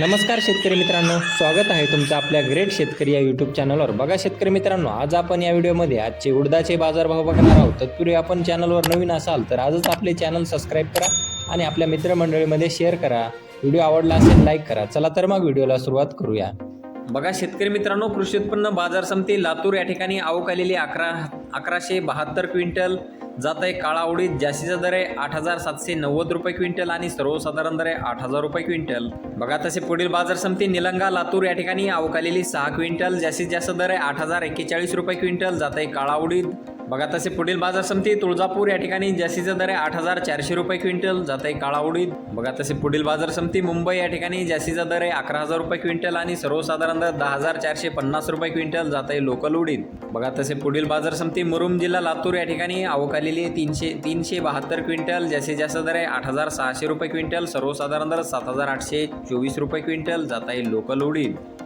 नमस्कार शेतकरी मित्रांनो स्वागत आहे तुमचं आपल्या ग्रेट शेतकरी या यूट्यूब चॅनलवर बघा शेतकरी मित्रांनो आज आपण या व्हिडिओमध्ये आजचे उडदाचे बाजारभाव बघणार आहोत. तत्पूर्वी आपण चॅनलवर नवीन असाल तर आजच आपले चॅनल सबस्क्राईब करा आणि आपल्या मित्रमंडळीमध्ये शेअर करा. व्हिडिओ आवडला असेल लाईक करा. चला तर मग व्हिडिओला सुरुवात करूया. बघा शेतकरी मित्रांनो कृषी उत्पन्न बाजार समिती लातूर या ठिकाणी आवक आलेली अकरा अकराशे बहात्तर क्विंटल जात आहे काळा उडीद जास्तीचा दर आहे आठ हजार सातशे नव्वद रुपये क्विंटल आणि सर्वसाधारण दर आहे आठ हजार रुपये क्विंटल. बघा तसे पुढील बाजार समिती निलंगा लातूर या ठिकाणी अवकालेली सहा क्विंटल जास्तीत जास्त दर आहे आठ हजार एक्केचाळीस रुपये क्विंटल जात आहे काळा उडीद. बघा तसे पुढील बाजार समिती तुळजापूर या ठिकाणी जास्तीचा दर आहे आठ हजार चारशे रुपये क्विंटल जात आहे काळा उडीद बघा तसे पुढील बाजार समिती मुंबई या ठिकाणी जास्तीचा दर आहे अकरा हजार रुपये क्विंटल आणि सर्वसाधारण दर दहा हजार चारशे पन्नास रुपये क्विंटल जात आहे लोकल उडीद बघा तसे पुढील बाजार समिती मुरुम जिल्हा लातूर या ठिकाणी आवक तीनशे तीनशे बहात्तर क्विंटल जास्तीत जास्त दर आहे आठ हजार सहाशे रुपये क्विंटल सर्वसाधारण दर सात हजार आठशे चोवीस रुपये क्विंटल जात आहे लोकल उडीद